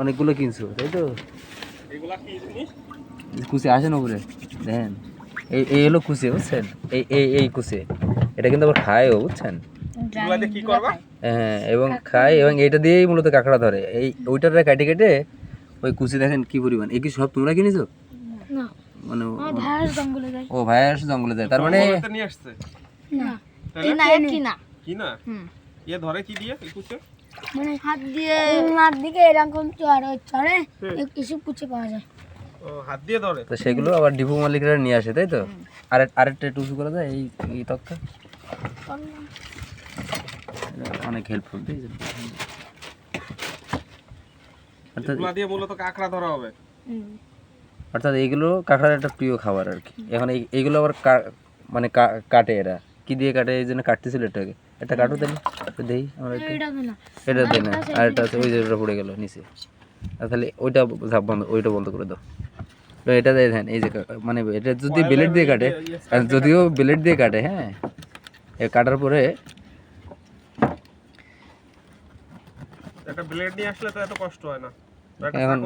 অনেকগুলো কিনছো তাই তো? কুচে আসেন উপরে দেখেন। এই এই হলো কুচে বুঝছেন? এই এই এই কুচে। এটা কিন্তু আবার খায়ও বুঝছেন? হ্যাঁ এবং খায় এবং এটা দিয়েই মূলত কাঁকড়া ধরে। এই ওইটারে কাটে কেটে ওই কুচি দেখেন কি পরিমাণ। এই কি সব তোমরা কিনেছো? মানে ও ভাই আসে জঙ্গলে যায়। তার মানে নিয়ে আসছে? না। তাহলে না কি না কি না? হুম। এ ধরে কি দিয়ে কুচে মানে হাত দিয়ে হাত দিকে এরকম চড়ে চড়ে কিছু কুচে পাওয়া যায়। হাত দিয়ে ধরে? তো সেগুলো আবার ডিপু মালিকরা নিয়ে আসে তাই তো? আর আরেকটা একটু উঁচু করা যায় এই এই তক্তা? অনেক হেল্পফুল দিয়ে মূলত কাঁকড়া ধরা হবে। অর্থাৎ এইগুলো কাঁকড়ার একটা প্রিয় খাবার আর কি। এখন এই এইগুলো আবার কা- মানে কা- কাটে এরা। কি দিয়ে কাটে এই জন্য কাটতেছিল এটাকে এটা কাটো তাহলে দেই আমরা এটা তো না। আর এটা আছে ওই যে পড়ে গেল নিচে। তাহলে ওইটা ঝাপ বন্ধ ওইটা বন্ধ করে দাও। তো এটা দিয়ে দেন এই যে মানে এটা যদি ব্লেড দিয়ে কাটে আর যদিও ব্লেড দিয়ে কাটে হ্যাঁ এ কাটার পরে একটা ব্লেড নিয়ে আসলে তো এত কষ্ট হয় না। এখন।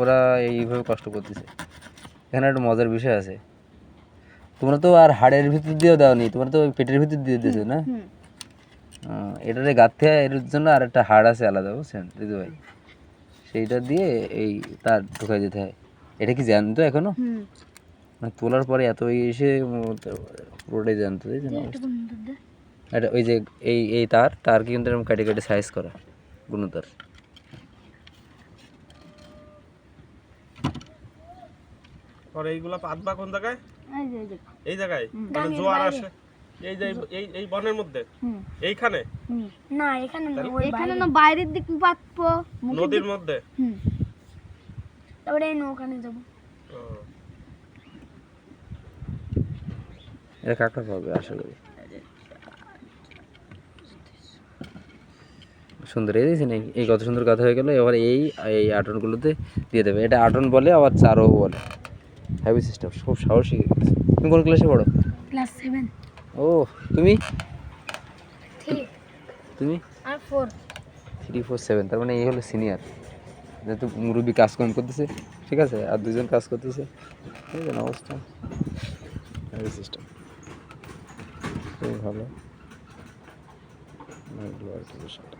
ওরা এইভাবে কষ্ট করতেছে। এখানে একটা মজার বিষয় আছে। তোমরা তো আর হাড়ের ভিতর দিয়েও দাওনি তোমরা তো পেটের ভিতর দিয়ে দিয়েছ না? এটারে গাঁথতে হয় এর জন্য আর একটা হাড় আছে আলাদা বুঝছেন ঋতু ভাই সেইটা দিয়ে এই তার ঢুকাই দিতে হয়। এটা কি জানতো এখনও? হুম। মানে তোলার পরে এত এই এসে পুরোটাই জানতো তাই জন্য এটা ওই যে এই এই তার তার কিন্তু এরকম কাটে কাটে সাইজ করা গুণতার আর এইগুলা পাতবা কোন জায়গায়? এই জায়গায়? মানে জোয়ার আসে। এই যে এই- এই বনের মধ্যে? এইখানে? না এখানে না এখানে না বাইরের দিক পাতবো। নদীর মধ্যে? তারপরে নৌকানে যাব। ও, এটা কাঁকড়া পাবে আশা করি সুন্দর এই দেখছেন এই- এই কত সুন্দর কথা হয়ে গেল। এবার এই এই আটনগুলোতে দিয়ে দেবে। এটা আটন বলে আবার চারও বলে। হ্যাভি সিস্টেম খুব সাহসী তুমি কোন ক্লাসে পড়ো? ক্লাস সেভেন ও তুমি? তুমি? আর ফোর থ্রি ফোর সেভেন তার মানে এই হলো সিনিয়র যেহেতু মুরব্বী কাজ কম করতেছে ঠিক আছে? আর দুজন কাজ করতেছে এই যেন অবস্থা। হ্যাভি সিস্টেম খুবই ভালো। ভালো আর কি।